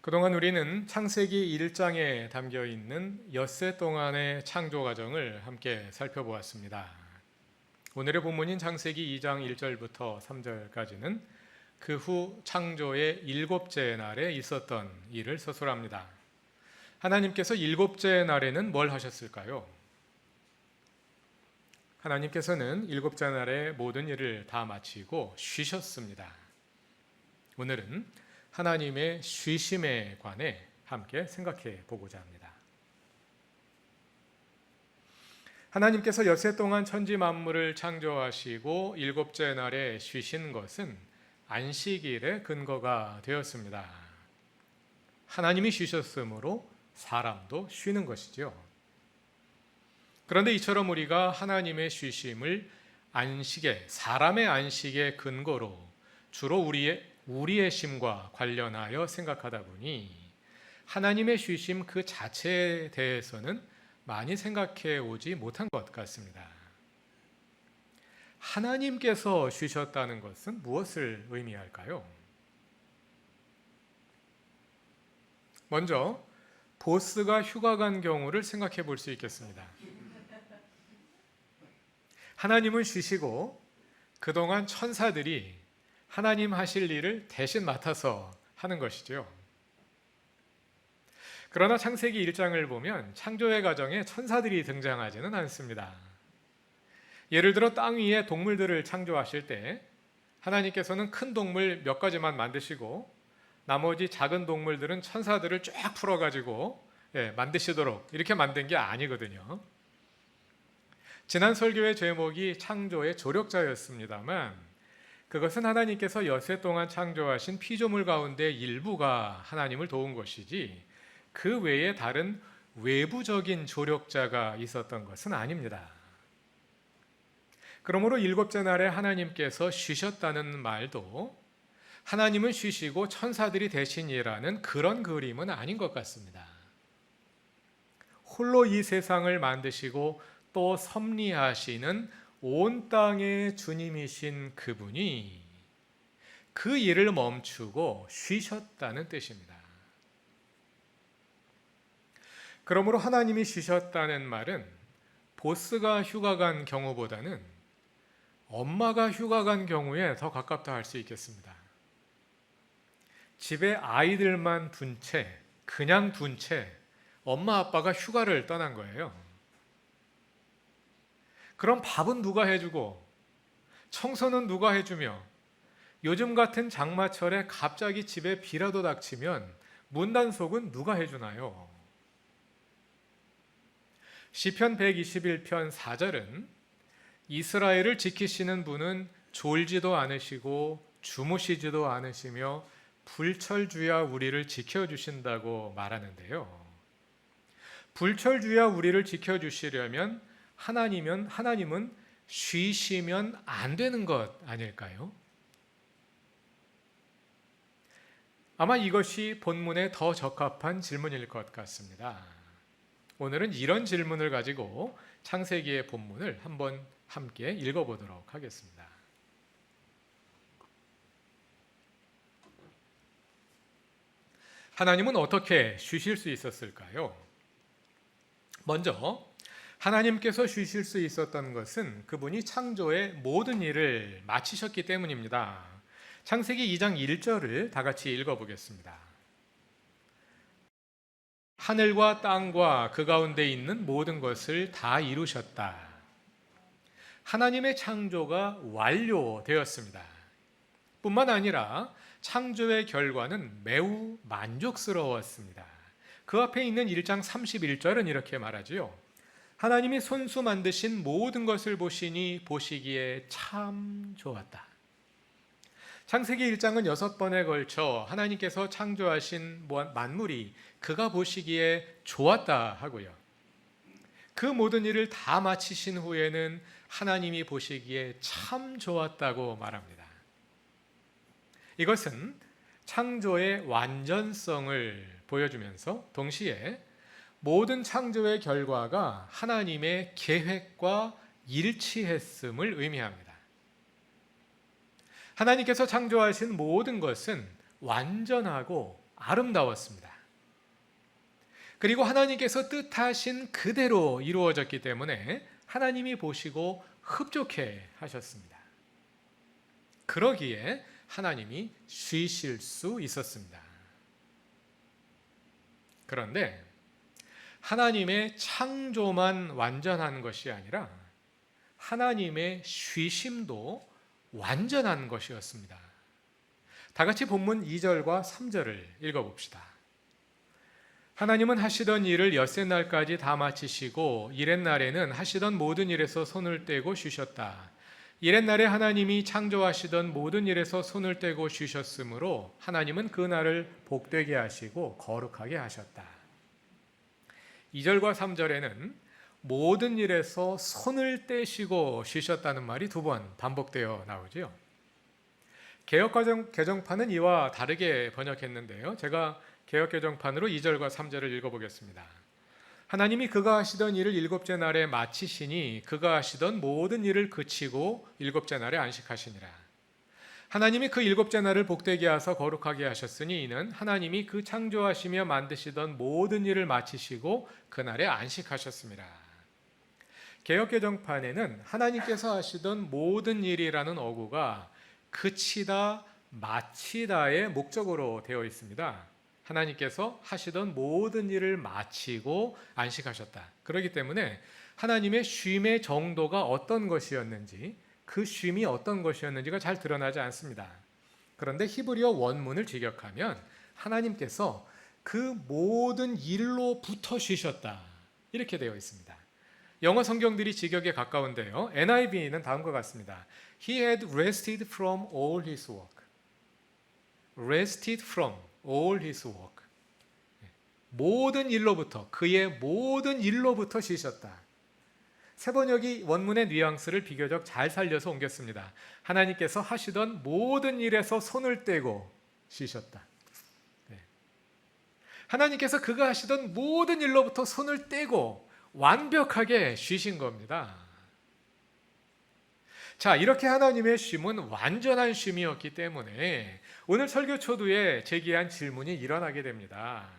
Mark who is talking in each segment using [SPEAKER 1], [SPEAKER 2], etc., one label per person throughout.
[SPEAKER 1] 그동안 우리는 창세기 1장에 담겨 있는 엿새 동안의 창조 과정을 함께 살펴보았습니다. 오늘의 본문인 창세기 2장 1절부터 3절까지는 그 후 창조의 일곱째 날에 있었던 일을 서술합니다. 하나님께서 일곱째 날에는 뭘 하셨을까요? 하나님께서는 일곱째 날에 모든 일을 다 마치고 쉬셨습니다. 오늘은 하나님의 쉬심에 관해 함께 생각해 보고자 합니다. 하나님께서 엿새 동안 천지 만물을 창조하시고 일곱째 날에 쉬신 것은 안식일의 근거가 되었습니다. 하나님이 쉬셨으므로 사람도 쉬는 것이지요. 그런데 이처럼 우리가 하나님의 쉬심을 안식의 사람의 안식의 근거로 주로 우리의 우리의 심과 관련하여 생각하다 보니 하나님의 쉬심 그 자체에 대해서는 많이 생각해 오지 못한 것 같습니다. 하나님께서 쉬셨다는 것은 무엇을 의미할까요? 먼저 보스가 휴가 간 경우를 생각해 볼 수 있겠습니다. 하나님은 쉬시고 그동안 천사들이 하나님 하실 일을 대신 맡아서 하는 것이죠. 그러나 창세기 1장을 보면 창조의 과정에 천사들이 등장하지는 않습니다. 예를 들어 땅 위에 동물들을 창조하실 때 하나님께서는 큰 동물 몇 가지만 만드시고 나머지 작은 동물들은 천사들을 쫙 풀어가지고 예, 만드시도록 이렇게 만든 게 아니거든요. 지난 설교의 제목이 창조의 조력자였습니다만 그것은 하나님께서 여세 동안 창조하신 피조물 가운데 일부가 하나님을 도운 것이지 그 외에 다른 외부적인 조력자가 있었던 것은 아닙니다. 그러므로 일곱째 날에 하나님께서 쉬셨다는 말도 하나님은 쉬시고 천사들이 대신 일하는 그런 그림은 아닌 것 같습니다. 홀로 이 세상을 만드시고 또 섭리하시는 온 땅의 주님이신 그분이 그 일을 멈추고 쉬셨다는 뜻입니다. 그러므로 하나님이 쉬셨다는 말은 보스가 휴가 간 경우보다는 엄마가 휴가 간 경우에 더 가깝다 할 수 있겠습니다. 집에 아이들만 둔 채, 그냥 둔 채 엄마 아빠가 휴가를 떠난 거예요. 그럼 밥은 누가 해주고 청소는 누가 해주며 요즘 같은 장마철에 갑자기 집에 비라도 닥치면 문단속은 누가 해주나요? 시편 121편 4절은 이스라엘을 지키시는 분은 졸지도 않으시고 주무시지도 않으시며 불철주야 우리를 지켜주신다고 말하는데요. 불철주야 우리를 지켜주시려면 하나님은 하나님은 쉬시면 안 되는 것 아닐까요? 아마 이것이 본문에 더 적합한 질문일 것 같습니다. 오늘은 이런 질문을 가지고 창세기의 본문을 한번 함께 읽어보도록 하겠습니다. 하나님은 어떻게 쉬실 수 있었을까요? 먼저 하나님께서 쉬실 수 있었던 것은 그분이 창조의 모든 일을 마치셨기 때문입니다. 창세기 2장 1절을 다 같이 읽어보겠습니다. 하늘과 땅과 그 가운데 있는 모든 것을 다 이루셨다. 하나님의 창조가 완료되었습니다. 뿐만 아니라 창조의 결과는 매우 만족스러웠습니다. 그 앞에 있는 1장 31절은 이렇게 말하지요. 하나님이 손수 만드신 모든 것을 보시니 보시기에 참 좋았다. 창세기 1장은 여섯 번에 걸쳐 하나님께서 창조하신 만물이 그가 보시기에 좋았다 하고요. 그 모든 일을 다 마치신 후에는 하나님이 보시기에 참 좋았다고 말합니다. 이것은 창조의 완전성을 보여주면서 동시에 모든 창조의 결과가 하나님의 계획과 일치했음을 의미합니다. 하나님께서 창조하신 모든 것은 완전하고 아름다웠습니다. 그리고 하나님께서 뜻하신 그대로 이루어졌기 때문에 하나님이 보시고 흡족해 하셨습니다. 그러기에 하나님이 쉬실 수 있었습니다. 그런데 하나님의 창조만 완전한 것이 아니라 하나님의 쉬심도 완전한 것이었습니다. 다 같이 본문 2절과 3절을 읽어봅시다. 하나님은 하시던 일을 엿새 날까지 다 마치시고 이렛 날에는 하시던 모든 일에서 손을 떼고 쉬셨다. 이렛 날에 하나님이 창조하시던 모든 일에서 손을 떼고 쉬셨으므로 하나님은 그 날을 복되게 하시고 거룩하게 하셨다. 2절과 3절에는 모든 일에서 손을 떼시고 쉬셨다는 말이 두 번 반복되어 나오지요. 개혁 개정판은 이와 다르게 번역했는데요. 제가 개혁 개정판으로 2절과 3절을 읽어보겠습니다. 하나님이 그가 하시던 일을 일곱째 날에 마치시니 그가 하시던 모든 일을 그치고 일곱째 날에 안식하시니라. 하나님이 그 일곱째 날을 복되게 하사 거룩하게 하셨으니 이는 하나님이 그 창조하시며 만드시던 모든 일을 마치시고 그날에 안식하셨습니다. 개혁 개정판에는 하나님께서 하시던 모든 일이라는 어구가 그치다 마치다의 목적으로 되어 있습니다. 하나님께서 하시던 모든 일을 마치고 안식하셨다. 그렇기 때문에 하나님의 쉼의 정도가 어떤 것이었는지 그 쉼이 어떤 것이었는지가 잘 드러나지 않습니다. 그런데 히브리어 원문을 직역하면 하나님께서 그 모든 일로부터 쉬셨다. 이렇게 되어 있습니다. 영어 성경들이 직역에 가까운데요. NIV는 다음과 같습니다. He had rested from all his work. rested from all his work. 모든 일로부터 그의 모든 일로부터 쉬셨다. 세 번역이 원문의 뉘앙스를 비교적 잘 살려서 옮겼습니다. 하나님께서 하시던 모든 일에서 손을 떼고 쉬셨다. 네. 하나님께서 그가 하시던 모든 일로부터 손을 떼고 완벽하게 쉬신 겁니다. 자, 이렇게 하나님의 쉼은 완전한 쉼이었기 때문에 오늘 설교 초두에 제기한 질문이 일어나게 됩니다.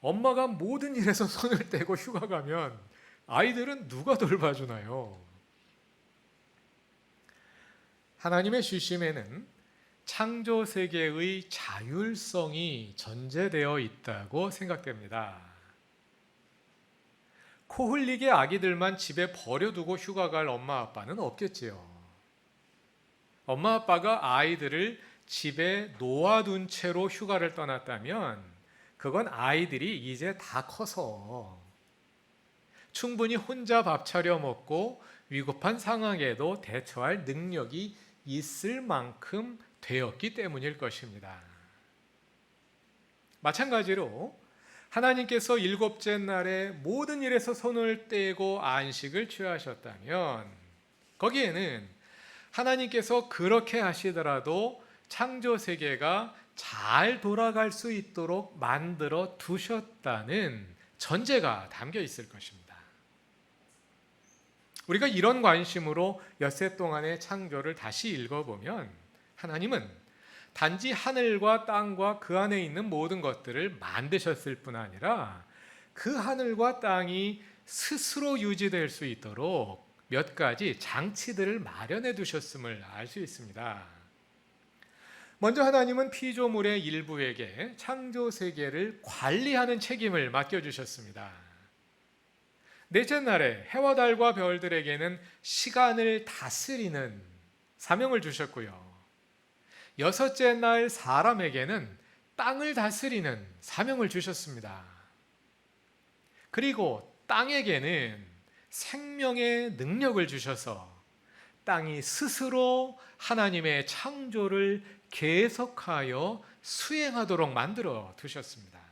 [SPEAKER 1] 엄마가 모든 일에서 손을 떼고 휴가 가면 아이들은 누가 돌봐주나요? 하나님의 쉬심에는 창조 세계의 자율성이 전제되어 있다고 생각됩니다. 코 흘리게 아기들만 집에 버려두고 휴가 갈 엄마 아빠는 없겠지요. 엄마 아빠가 아이들을 집에 놓아둔 채로 휴가를 떠났다면 그건 아이들이 이제 다 커서 충분히 혼자 밥 차려 먹고 위급한 상황에도 대처할 능력이 있을 만큼 되었기 때문일 것입니다. 마찬가지로 하나님께서 일곱째 날에 모든 일에서 손을 떼고 안식을 취하셨다면 거기에는 하나님께서 그렇게 하시더라도 창조 세계가 잘 돌아갈 수 있도록 만들어 두셨다는 전제가 담겨 있을 것입니다. 우리가 이런 관심으로 엿새 동안의 창조를 다시 읽어보면 하나님은 단지 하늘과 땅과 그 안에 있는 모든 것들을 만드셨을 뿐 아니라 그 하늘과 땅이 스스로 유지될 수 있도록 몇 가지 장치들을 마련해 두셨음을 알 수 있습니다. 먼저 하나님은 피조물의 일부에게 창조 세계를 관리하는 책임을 맡겨 주셨습니다. 넷째 날에 해와 달과 별들에게는 시간을 다스리는 사명을 주셨고요. 여섯째 날 사람에게는 땅을 다스리는 사명을 주셨습니다. 그리고 땅에게는 생명의 능력을 주셔서 땅이 스스로 하나님의 창조를 계속하여 수행하도록 만들어 두셨습니다.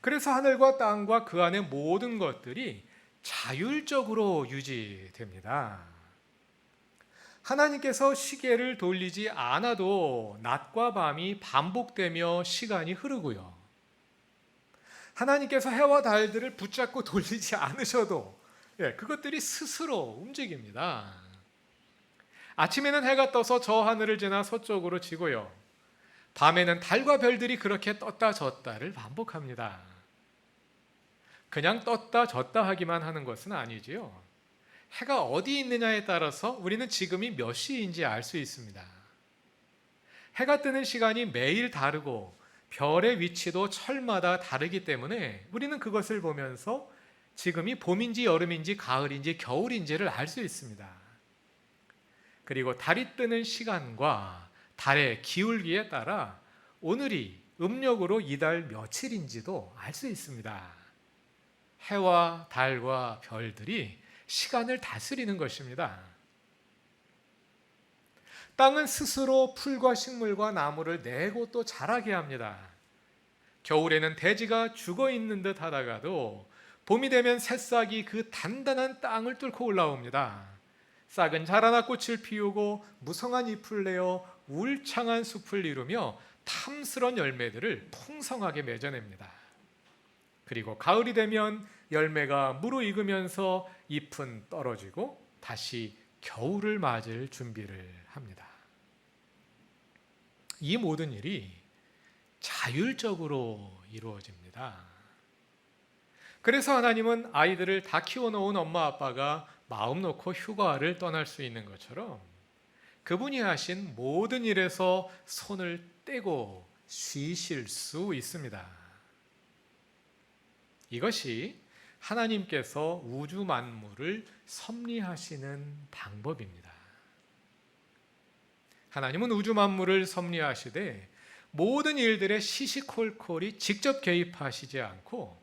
[SPEAKER 1] 그래서 하늘과 땅과 그 안의 모든 것들이 자율적으로 유지됩니다. 하나님께서 시계를 돌리지 않아도 낮과 밤이 반복되며 시간이 흐르고요. 하나님께서 해와 달들을 붙잡고 돌리지 않으셔도 예, 그것들이 스스로 움직입니다. 아침에는 해가 떠서 저 하늘을 지나 서쪽으로 지고요. 밤에는 달과 별들이 그렇게 떴다 졌다를 반복합니다. 그냥 떴다 졌다 하기만 하는 것은 아니지요. 해가 어디 있느냐에 따라서 우리는 지금이 몇 시인지 알 수 있습니다. 해가 뜨는 시간이 매일 다르고 별의 위치도 철마다 다르기 때문에 우리는 그것을 보면서 지금이 봄인지 여름인지 가을인지 겨울인지를 알 수 있습니다. 그리고 달이 뜨는 시간과 달의 기울기에 따라 오늘이 음력으로 이달 며칠인지도 알 수 있습니다. 해와 달과 별들이 시간을 다스리는 것입니다. 땅은 스스로 풀과 식물과 나무를 내고 또 자라게 합니다. 겨울에는 대지가 죽어 있는 듯 하다가도 봄이 되면 새싹이 그 단단한 땅을 뚫고 올라옵니다. 싹은 자라나 꽃을 피우고 무성한 잎을 내어 울창한 숲을 이루며 탐스런 열매들을 풍성하게 맺어냅니다. 그리고 가을이 되면 열매가 무르익으면서 잎은 떨어지고 다시 겨울을 맞을 준비를 합니다. 이 모든 일이 자율적으로 이루어집니다. 그래서 하나님은 아이들을 다 키워놓은 엄마 아빠가 마음 놓고 휴가를 떠날 수 있는 것처럼 그분이 하신 모든 일에서 손을 떼고 쉬실 수 있습니다. 이것이 하나님께서 우주 만물을 섭리하시는 방법입니다. 하나님은 우주 만물을 섭리하시되 모든 일들에 시시콜콜이 직접 개입하시지 않고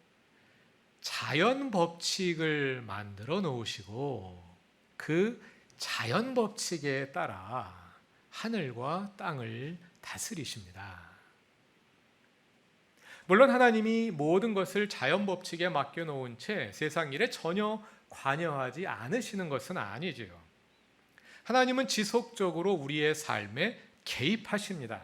[SPEAKER 1] 자연 법칙을 만들어 놓으시고 그 자연 법칙에 따라 하늘과 땅을 다스리십니다. 물론 하나님이 모든 것을 자연 법칙에 맡겨 놓은 채 세상 일에 전혀 관여하지 않으시는 것은 아니지요. 하나님은 지속적으로 우리의 삶에 개입하십니다.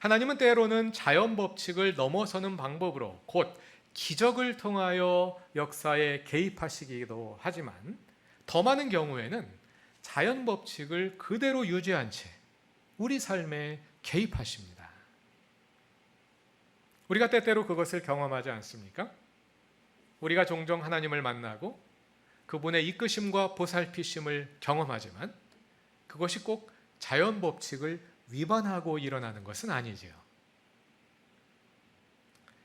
[SPEAKER 1] 하나님은 때로는 자연 법칙을 넘어서는 방법으로 곧 기적을 통하여 역사에 개입하시기도 하지만 더 많은 경우에는 자연 법칙을 그대로 유지한 채 우리 삶에 개입하십니다. 우리가 때때로 그것을 경험하지 않습니까? 우리가 종종 하나님을 만나고 그분의 이끄심과 보살피심을 경험하지만 그것이 꼭 자연 법칙을 위반하고 일어나는 것은 아니지요.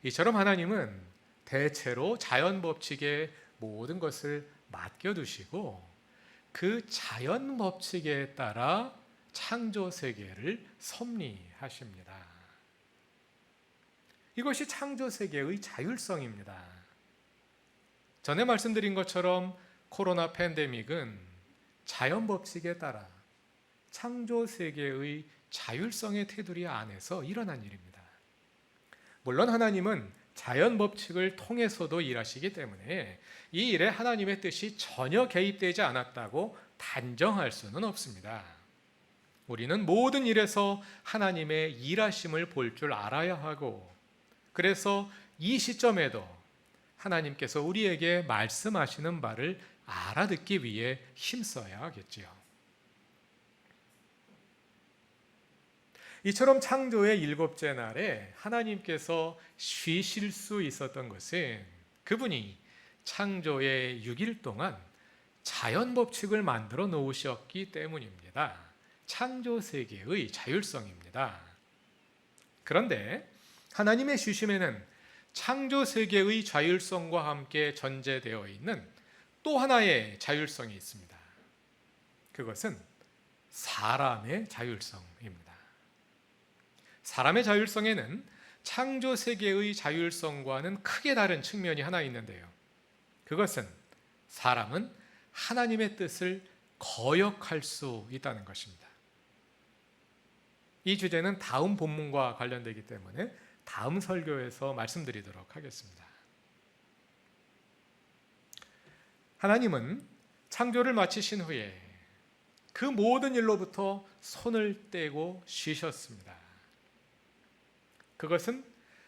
[SPEAKER 1] 이처럼 하나님은 대체로 자연 법칙에 모든 것을 맡겨두시고 그 자연 법칙에 따라 창조 세계를 섭리하십니다. 이것이 창조 세계의 자율성입니다. 전에 말씀드린 것처럼 코로나 팬데믹은 자연 법칙에 따라 창조 세계의 자율성의 테두리 안에서 일어난 일입니다. 물론 하나님은 자연 법칙을 통해서도 일하시기 때문에 이 일에 하나님의 뜻이 전혀 개입되지 않았다고 단정할 수는 없습니다. 우리는 모든 일에서 하나님의 일하심을 볼 줄 알아야 하고 그래서 이 시점에도 하나님께서 우리에게 말씀하시는 바를 알아듣기 위해 힘써야겠지요. 이처럼 창조의 일곱째 날에 하나님께서 쉬실 수 있었던 것은 그분이 창조의 6일 동안 자연 법칙을 만들어 놓으셨기 때문입니다. 창조 세계의 자율성입니다. 그런데 하나님의 쉬심에는 창조 세계의 자율성과 함께 전제되어 있는 또 하나의 자율성이 있습니다. 그것은 사람의 자율성입니다. 사람의 자율성에는 창조 세계의 자율성과는 크게 다른 측면이 하나 있는데요. 그것은 사람은 하나님의 뜻을 거역할 수 있다는 것입니다. 이 주제는 다음 본문과 관련되기 때문에 다음 설교에서 말씀드리도록 하겠습니다. 하나님은 창조를 마치신 후에 그 모든 일로부터 손을 떼고 쉬셨습니다. 그것은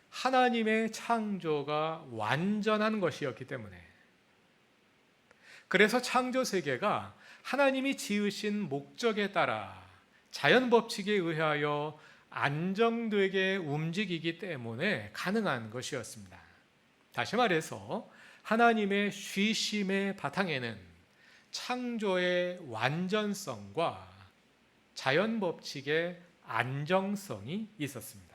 [SPEAKER 1] 하나님의 창조가 완전한 것이었기 때문에 그래서 창조 세계가 하나님이 지으신 목적에 따라 자연 법칙에 의하여 안정되게 움직이기 때문에 가능한 것이었습니다. 다시 말해서 하나님의 쉬심의 바탕에는 창조의 완전성과 자연 법칙의 안정성이 있었습니다.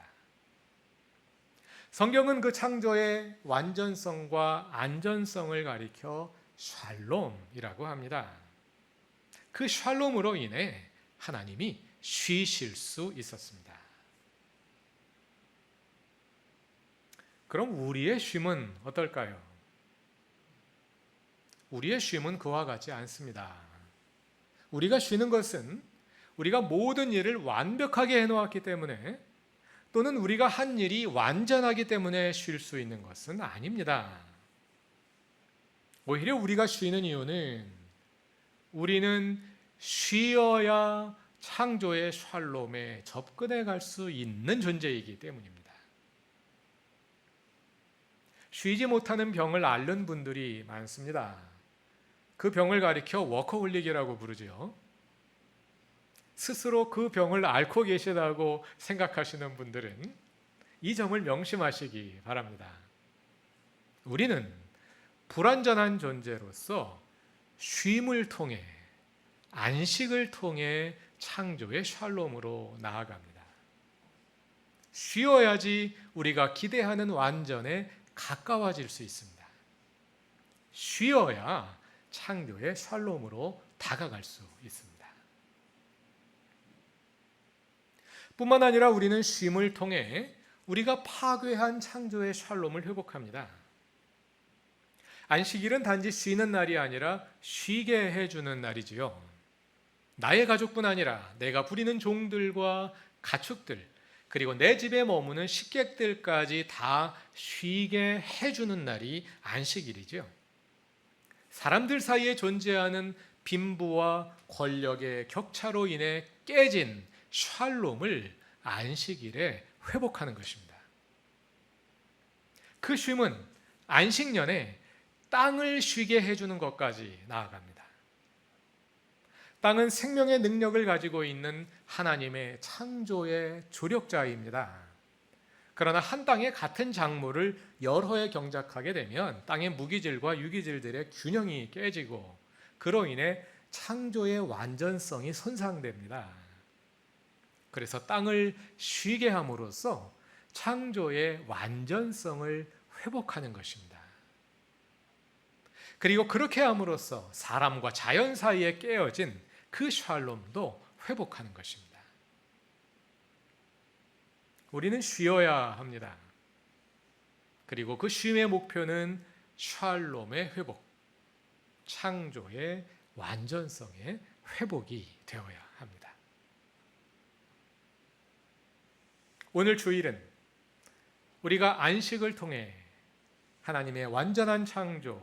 [SPEAKER 1] 성경은 그 창조의 완전성과 안전성을 가리켜 샬롬이라고 합니다. 그 샬롬으로 인해 하나님이 쉬실 수 있었습니다. 그럼 우리의 쉼은 어떨까요? 우리의 쉼은 그와 같지 않습니다. 우리가 쉬는 것은 우리가 모든 일을 완벽하게 해놓았기 때문에 또는 우리가 한 일이 완전하기 때문에 쉴 수 있는 것은 아닙니다. 오히려 우리가 쉬는 이유는 우리는 쉬어야 창조의 샬롬에 접근해 갈 수 있는 존재이기 때문입니다. 쉬지 못하는 병을 앓는 분들이 많습니다. 그 병을 가리켜 워커홀릭이라고 부르지요. 스스로 그 병을 앓고 계시다고 생각하시는 분들은 이 점을 명심하시기 바랍니다. 우리는 불완전한 존재로서 쉼을 통해 안식을 통해 창조의 샬롬으로 나아갑니다. 쉬어야지 우리가 기대하는 완전에 가까워질 수 있습니다. 쉬어야 창조의 샬롬으로 다가갈 수 있습니다. 뿐만 아니라 우리는 쉼을 통해 우리가 파괴한 창조의 샬롬을 회복합니다. 안식일은 단지 쉬는 날이 아니라 쉬게 해주는 날이지요. 나의 가족뿐 아니라 내가 부리는 종들과 가축들, 그리고 내 집에 머무는 식객들까지 다 쉬게 해주는 날이 안식일이죠. 사람들 사이에 존재하는 빈부와 권력의 격차로 인해 깨진 샬롬을 안식일에 회복하는 것입니다. 그 쉼은 안식년에 땅을 쉬게 해주는 것까지 나아갑니다. 땅은 생명의 능력을 가지고 있는 하나님의 창조의 조력자입니다. 그러나 한 땅에 같은 작물을 여러 해 경작하게 되면 땅의 무기질과 유기질들의 균형이 깨지고 그로 인해 창조의 완전성이 손상됩니다. 그래서 땅을 쉬게 함으로써 창조의 완전성을 회복하는 것입니다. 그리고 그렇게 함으로써 사람과 자연 사이에 깨어진 그 샬롬도 회복하는 것입니다. 우리는 쉬어야 합니다. 그리고 그 쉼의 목표는 샬롬의 회복, 창조의 완전성의 회복이 되어야 합니다. 오늘 주일은 우리가 안식을 통해 하나님의 완전한 창조,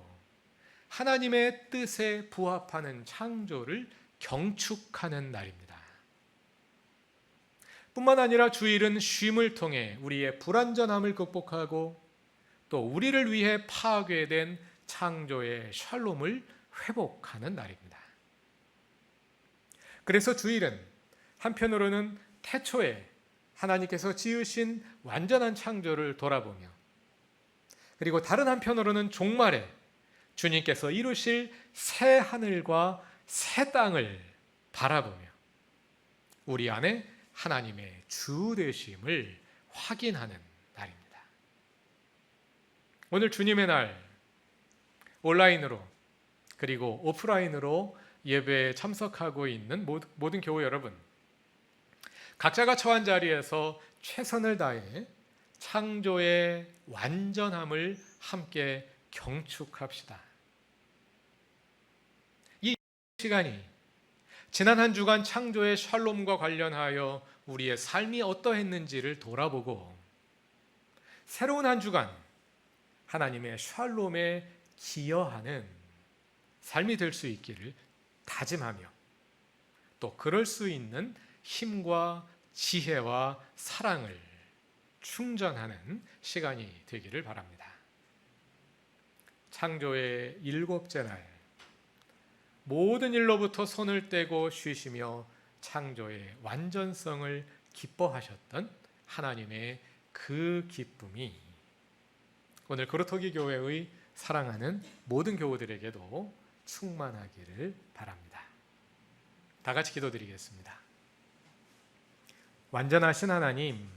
[SPEAKER 1] 하나님의 뜻에 부합하는 창조를 경축하는 날입니다. 뿐만 아니라 주일은 쉼을 통해 우리의 불완전함을 극복하고 또 우리를 위해 파괴된 창조의 샬롬을 회복하는 날입니다. 그래서 주일은 한편으로는 태초에 하나님께서 지으신 완전한 창조를 돌아보며 그리고 다른 한편으로는 종말에 주님께서 이루실 새 하늘과 새 땅을 바라보며 우리 안에 하나님의 주 되심을 확인하는 날입니다. 오늘 주님의 날 온라인으로 그리고 오프라인으로 예배에 참석하고 있는 모든 교우 여러분 각자가 처한 자리에서 최선을 다해 창조의 완전함을 함께 경축합시다. 시간이 지난 한 주간 창조의 샬롬과 관련하여 우리의 삶이 어떠했는지를 돌아보고 새로운 한 주간 하나님의 샬롬에 기여하는 삶이 될 수 있기를 다짐하며 또 그럴 수 있는 힘과 지혜와 사랑을 충전하는 시간이 되기를 바랍니다. 창조의 일곱째 날 모든 일로부터 손을 떼고 쉬시며 창조의 완전성을 기뻐하셨던 하나님의 그 기쁨이 오늘 그로토기 교회의 사랑하는 모든 교우들에게도 충만하기를 바랍니다. 다 같이 기도드리겠습니다. 완전하신 하나님,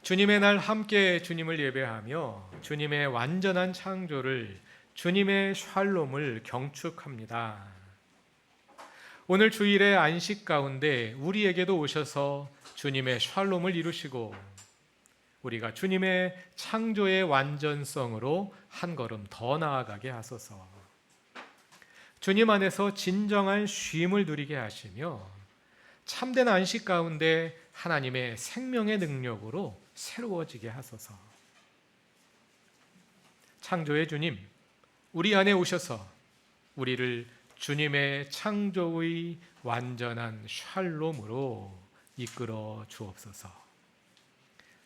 [SPEAKER 1] 주님의 날 함께 주님을 예배하며 주님의 완전한 창조를 주님의 샬롬을 경축합니다. 오늘 주일의 안식 가운데 우리에게도 오셔서 주님의 샬롬을 이루시고 우리가 주님의 창조의 완전성으로 한 걸음 더 나아가게 하소서. 주님 안에서 진정한 쉼을 누리게 하시며 참된 안식 가운데 하나님의 생명의 능력으로 새로워지게 하소서. 창조의 주님, 우리 안에 오셔서 우리를 주님의 창조의 완전한 샬롬으로 이끌어 주옵소서.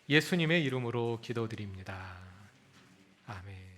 [SPEAKER 1] 예수님의 이름으로 기도드립니다. 아멘.